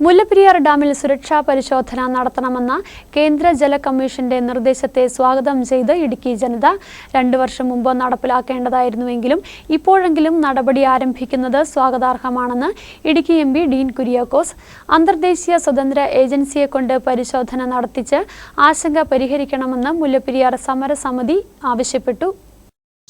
മുല്ലപ്പെരിയാർ ഡാമിൽ സുരക്ഷാ പരിശോധന നടത്തണമെന്ന കേന്ദ്ര ജല കമ്മീഷന്റെ നിർദ്ദേശത്തെ സ്വാഗതം ചെയ്ത് ഇടുക്കി ജനത രണ്ടു വർഷം മുമ്പ് നടപ്പിലാക്കേണ്ടതായിരുന്നുവെങ്കിലും ഇപ്പോഴെങ്കിലും നടപടി ആരംഭിക്കുന്നത് സ്വാഗതാർഹമാണെന്ന് ഇടുക്കി എം ഡീൻ കുര്യാക്കോസ് അന്തർദേശീയ സ്വതന്ത്ര ഏജൻസിയെ കൊണ്ട് പരിശോധന നടത്തിച്ച് ആശങ്ക പരിഹരിക്കണമെന്ന് മുല്ലപ്പെരിയാർ സമരസമിതി ആവശ്യപ്പെട്ടു.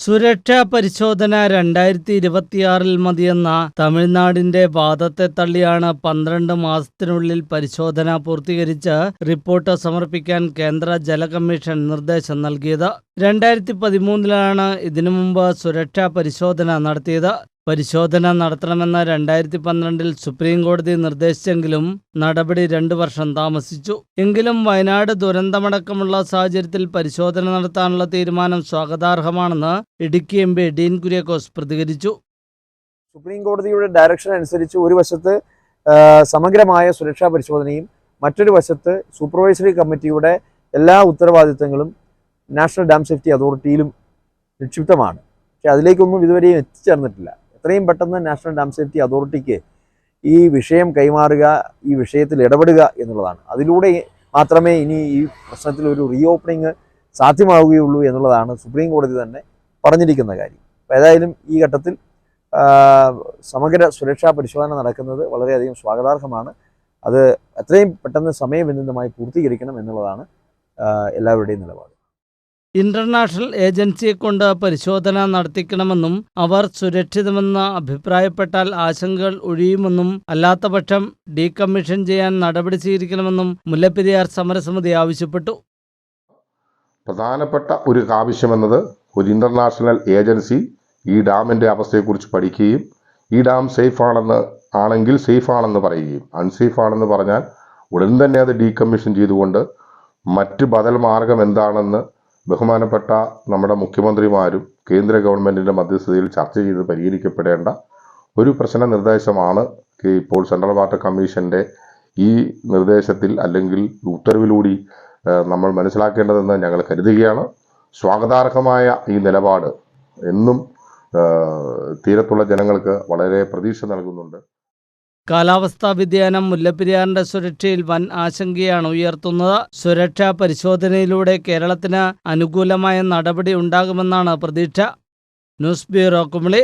സുരക്ഷാ പരിശോധന രണ്ടായിരത്തി ഇരുപത്തിയാറിൽ മതിയെന്ന തമിഴ്നാടിന്റെ വാദത്തെ തള്ളിയാണ് പന്ത്രണ്ട് മാസത്തിനുള്ളിൽ പരിശോധന പൂർത്തീകരിച്ച് റിപ്പോർട്ട് സമർപ്പിക്കാൻ കേന്ദ്ര ജല കമ്മീഷൻ നിർദ്ദേശം നൽകിയത്. രണ്ടായിരത്തി പതിമൂന്നിലാണ് ഇതിനു മുമ്പ് സുരക്ഷാ പരിശോധന നടത്തിയത്. പരിശോധന നടത്തണമെന്ന് രണ്ടായിരത്തി പന്ത്രണ്ടിൽ സുപ്രീം കോടതി നിർദ്ദേശിച്ചെങ്കിലും നടപടി രണ്ടു വർഷം താമസിച്ചു. എങ്കിലും വയനാട് ദുരന്തമടക്കമുള്ള സാഹചര്യത്തിൽ പരിശോധന നടത്താനുള്ള തീരുമാനം സ്വാഗതാർഹമാണെന്ന് Idukki M P Dean Kuriakose പ്രതികരിച്ചു. സുപ്രീം കോടതിയുടെ ഡയറക്ഷൻ അനുസരിച്ച് ഒരു വശത്ത് സമഗ്രമായ സുരക്ഷാ പരിശോധനയും മറ്റൊരു വശത്ത് സൂപ്പർവൈസറി കമ്മിറ്റിയുടെ എല്ലാ ഉത്തരവാദിത്തങ്ങളും നാഷണൽ ഡാം സേഫ്റ്റി അതോറിറ്റിയിലും നിക്ഷിപ്തമാണ്. പക്ഷെ അതിലേക്കൊന്നും ഇതുവരെയും എത്തിച്ചേർന്നിട്ടില്ല. എത്രയും പെട്ടെന്ന് നാഷണൽ ഡാം സേഫ്റ്റി അതോറിറ്റിക്ക് ഈ വിഷയം കൈമാറുക ഈ വിഷയത്തിൽ ഇടപെടുക എന്നുള്ളതാണ്. അതിലൂടെ മാത്രമേ ഇനി ഈ പ്രശ്നത്തിൽ ഒരു റീ ഓപ്പണിങ് സാധ്യമാവുകയുള്ളൂ എന്നുള്ളതാണ് സുപ്രീം കോടതി തന്നെ പറഞ്ഞിരിക്കുന്ന കാര്യം. അപ്പോൾ ഏതായാലും ഈ ഘട്ടത്തിൽ സമഗ്ര സുരക്ഷാ പരിശോധന നടക്കുന്നത് വളരെയധികം സ്വാഗതാർഹമാണ്. അത് എത്രയും പെട്ടെന്ന് സമയബന്ധിതമായി പൂർത്തീകരിക്കണം എന്നുള്ളതാണ് എല്ലാവരുടെയും നിലപാട്. ഇന്റർനാഷണൽ ഏജൻസിയെക്കൊണ്ട് പരിശോധന നടത്തിക്കണമെന്നും അവർ സുരക്ഷിതമെന്ന് അഭിപ്രായപ്പെട്ടാൽ ആശങ്കകൾ ഒഴിയുമെന്നും അല്ലാത്തപക്ഷം ഡീകമ്മീഷൻ ചെയ്യാൻ നടപടി സ്വീകരിക്കണമെന്നും മുല്ലപ്പെരിയാർ സമരസമിതി ആവശ്യപ്പെട്ടു. പ്രധാനപ്പെട്ട ഒരു ആവശ്യമെന്നത് ഒരു ഇന്റർനാഷണൽ ഏജൻസി ഈ ഡാമിന്റെ അവസ്ഥയെക്കുറിച്ച് പഠിക്കുകയും ഈ ഡാം സേഫ് ആണെന്ന് ആണെങ്കിൽ സേഫ് ആണെന്ന് പറയുകയും അൺസേഫ് ആണെന്ന് പറഞ്ഞാൽ ഉടൻ തന്നെ അത് ഡീകമ്മീഷൻ ചെയ്തുകൊണ്ട് മറ്റ് ബദൽ മാർഗം എന്താണെന്ന് ബഹുമാനപ്പെട്ട നമ്മുടെ മുഖ്യമന്ത്രിമാരും കേന്ദ്ര ഗവൺമെന്റിന്റെ മധ്യസ്ഥതയിൽ ചർച്ച ചെയ്ത് പരിഹരിക്കപ്പെടേണ്ട ഒരു പ്രശ്ന നിർദ്ദേശമാണ് ഇപ്പോൾ സെൻട്രൽ വാട്ടർ കമ്മീഷന്റെ ഈ നിർദ്ദേശത്തിൽ അല്ലെങ്കിൽ ഉത്തരവിലൂടി നമ്മൾ മനസ്സിലാക്കേണ്ടതെന്ന് ഞങ്ങൾ കരുതുകയാണ്. സ്വാഗതാർഹമായ ഈ നിലപാട് എന്നും തീരത്തുള്ള ജനങ്ങൾക്ക് വളരെ പ്രതീക്ഷ നൽകുന്നുണ്ട്. കാലാവസ്ഥാ വ്യതിയാനം മുല്ലപ്പെരിയാറിന്റെ സുരക്ഷയിൽ വൻ ആശങ്കയാണ് ഉയർത്തുന്നത്. സുരക്ഷാ പരിശോധനയിലൂടെ കേരളത്തിന് അനുകൂലമായ നടപടി ഉണ്ടാകുമെന്നാണ് പ്രതീക്ഷ. News bureau Kumily.